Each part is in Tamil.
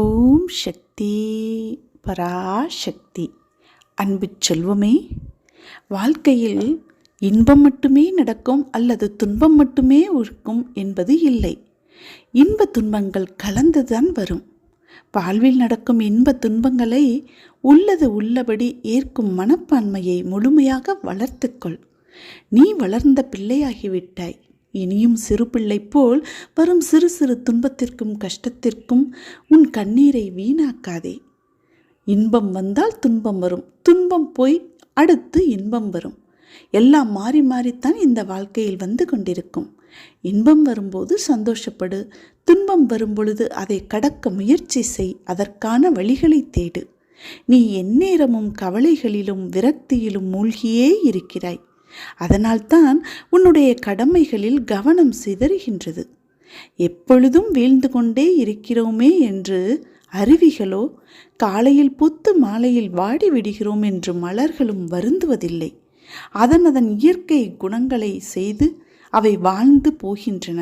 ஓம் சக்தி பராசக்தி. அன்பு செல்வமே வாழ்க்கையில் இன்பம் மட்டுமே நடக்கும் அல்லது துன்பம் மட்டுமே இருக்கும் என்பது இல்லை. இன்ப துன்பங்கள் கலந்துதான் வரும். வாழ்வில் நடக்கும் இன்ப துன்பங்களை உள்ளது உள்ளபடி ஏற்கும் மனப்பான்மையை முழுமையாக வளர்த்துக்கொள் நீ வளர்ந்த பிள்ளையாகிவிட்டாய். இனியும் சிறு பிள்ளை போல் வரும் சிறு சிறு துன்பத்திற்கும் கஷ்டத்திற்கும் உன் கண்ணீரை வீணாக்காதே. இன்பம் வந்தால் துன்பம் வரும். துன்பம் போய் அடுத்து இன்பம் வரும். எல்லாம் மாறி மாறித்தான் இந்த வாழ்க்கையில் வந்து கொண்டிருக்கும். இன்பம் வரும்போது சந்தோஷப்படு. துன்பம் வரும்பொழுது அதை கடக்க முயற்சி செய். அதற்கான வழிகளை தேடு. நீ எந்நேரமும் கவலைகளிலும் விரக்தியிலும் மூழ்கியே இருக்கிறாய். அதனால்தான் உன்னுடைய கடமைகளில் கவனம் சிதறுகின்றது. எப்பொழுதும் வீழ்ந்து கொண்டே இருக்கிறோமே என்று அருவிகளோ காலையில் பூத்து மாலையில் வாடி விடுகிறோம் என்று மலர்களும் வருந்துவதில்லை. அதன் அதன் இயற்கை குணங்களை செய்து அவை வாழ்ந்து போகின்றன.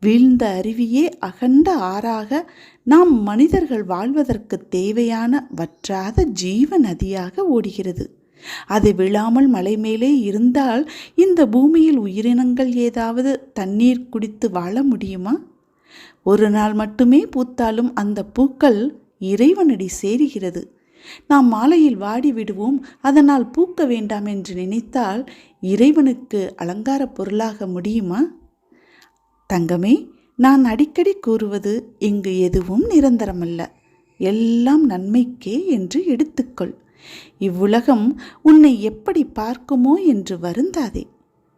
வீழ்ந்த அருவியே அகண்ட ஆறாக நாம் மனிதர்கள் வாழ்வதற்கு தேவையான வற்றாத ஜீவ நதியாக ஓடுகிறது. அது விழாமல் மலை மேலே இருந்தால் இந்த பூமியில் உயிரினங்கள் ஏதாவது தண்ணீர் குடித்து வாழ முடியுமா? ஒரு நாள் மட்டுமே பூத்தாலும் அந்த பூக்கள் இறைவனடி சேருகிறது. நாம் மாலையில் வாடி விடுவோம் அதனால் பூக்க வேண்டாம் என்று நினைத்தால் இறைவனுக்கு அலங்கார பொருளாக முடியுமா? தங்கமே நான் அடிக்கடி கூறுவது இங்கு எதுவும் நிரந்தரமல்ல. எல்லாம் நன்மைக்கே என்று எடுத்துக்கொள். இவ்வுலகம் உன்னை எப்படி பார்க்குமோ என்று வருந்தாதே.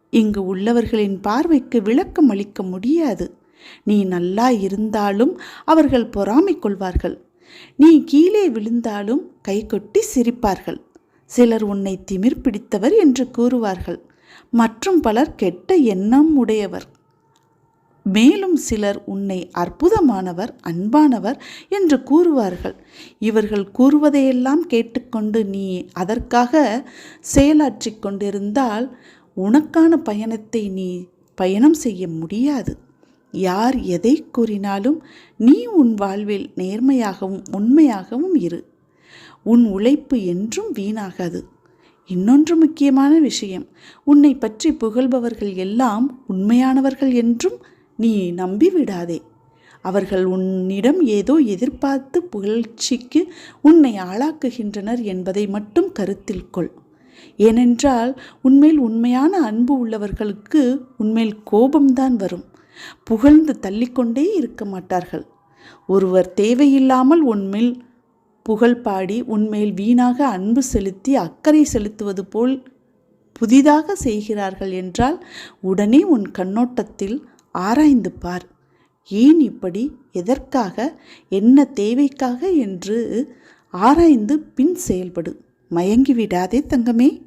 இங்கு உள்ளவர்களின் பார்வைக்கு விளக்கம் அளிக்க முடியாது. நீ நல்லா இருந்தாலும் அவர்கள் பொறாமை கொள்வார்கள். நீ கீழே விழுந்தாலும் கைகொட்டி சிரிப்பார்கள். சிலர் உன்னை திமிர் பிடித்தவர் என்று கூறுவார்கள். மற்றும் பலர் கெட்ட எண்ணம் உடையவர். மேலும் சிலர் உன்னை அற்புதமானவர் அன்பானவர் என்று கூறுவார்கள். இவர்கள் கூறுவதையெல்லாம் கேட்டுக்கொண்டு நீ அதற்காக செயலாற்றி கொண்டிருந்தால் உனக்கான பயணத்தை நீ பயணம் செய்ய முடியாது. யார் எதை கூறினாலும் நீ உன் வாழ்வில் நேர்மையாகவும் உண்மையாகவும் இரு. உன் உழைப்பு என்றும் வீணாகாது. இன்னொன்று முக்கியமான விஷயம் உன்னை பற்றி புகழ்பவர்கள் எல்லாம் உண்மையானவர்கள் என்றும் நீ நம்பி விடாதே அவர்கள் உன்னிடம் ஏதோ எதிர்பார்த்து புகழ்ச்சிக்கு உன்னை ஆளாக்குகின்றனர் என்பதை மட்டும் கருத்தில் கொள். ஏனென்றால் உன்மேல் உண்மையான அன்பு உள்ளவர்களுக்கு உன்மேல் கோபம்தான் வரும். புகழ்ந்து தள்ளிக்கொண்டே இருக்க மாட்டார்கள். ஒருவர் தேவையில்லாமல் உன்மேல் புகழ் பாடி உன்மேல் வீணாக அன்பு செலுத்தி அக்கறை செலுத்துவது போல் புதிதாக செய்கிறார்கள் என்றால் உடனே உன் கண்ணோட்டத்தில் ஆராய்ந்து பார் ஏன் இப்படி? எதற்காக? என்ன தேவைக்காக என்று ஆராய்ந்து பின் செயல்படு. மயங்கி விடாதே தங்கமே.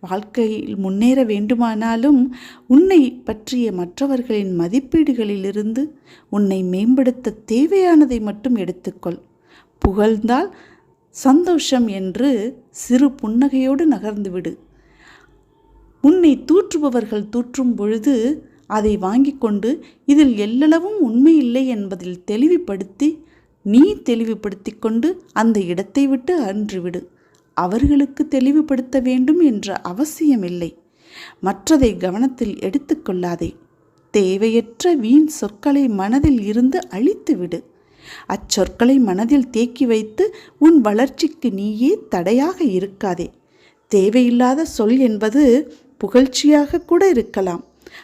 வாழ்க்கையில் முன்னேற வேண்டுமானாலும் உன்னை பற்றிய மற்றவர்களின் மதிப்பீடுகளிலிருந்து உன்னை மேம்படுத்த தேவையானதை மட்டும் எடுத்துக்கொள். புகழ்ந்தால் சந்தோஷம் என்று சிறு புன்னகையோடு நகர்ந்துவிடு. உன்னை தூற்றுபவர்கள் தூற்றும் பொழுது அதை வாங்கி கொண்டு இதில் எல்லளவும் உண்மை இல்லை என்பதில் தெளிவுபடுத்தி நீ தெளிவுபடுத்தி கொண்டு அந்த இடத்தை விட்டு அன்றுவிடு அவர்களுக்கு தெளிவுபடுத்த வேண்டும் என்ற அவசியமில்லை. மற்றதை கவனத்தில் எடுத்துக்கொள்ளாதே தேவையற்ற வீண் சொற்களை மனதில் இருந்து அழித்துவிடு அச்சொற்களை மனதில் தேக்கி வைத்து உன் வளர்ச்சிக்கு நீயே தடையாக இருக்காதே. தேவையில்லாத சொல் என்பது புகழ்ச்சியாக கூட இருக்கலாம்.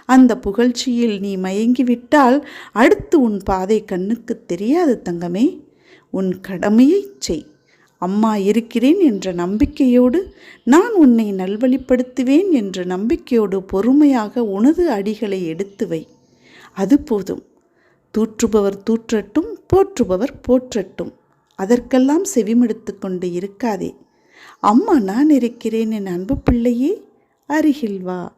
அந்த புகழ்ச்சியில் நீ மயங்கிவிட்டால் அடுத்து உன் பாதை கண்ணுக்கு தெரியாது தங்கமே. உன் கடமையை செய். அம்மா இருக்கிறேன் என்ற நம்பிக்கையோடு நான் உன்னை நல்வழிப்படுத்துவேன் என்ற நம்பிக்கையோடு பொறுமையாக உனது அடிகளை எடுத்து வை. அது போதும். தூற்றுபவர் தூற்றட்டும் போற்றுபவர் போற்றட்டும். அதற்கெல்லாம் செவிமெடுத்து கொண்டு இருக்காதே. அம்மா நான் இருக்கிறேன் என் அன்பு பிள்ளையே அருகில் வா.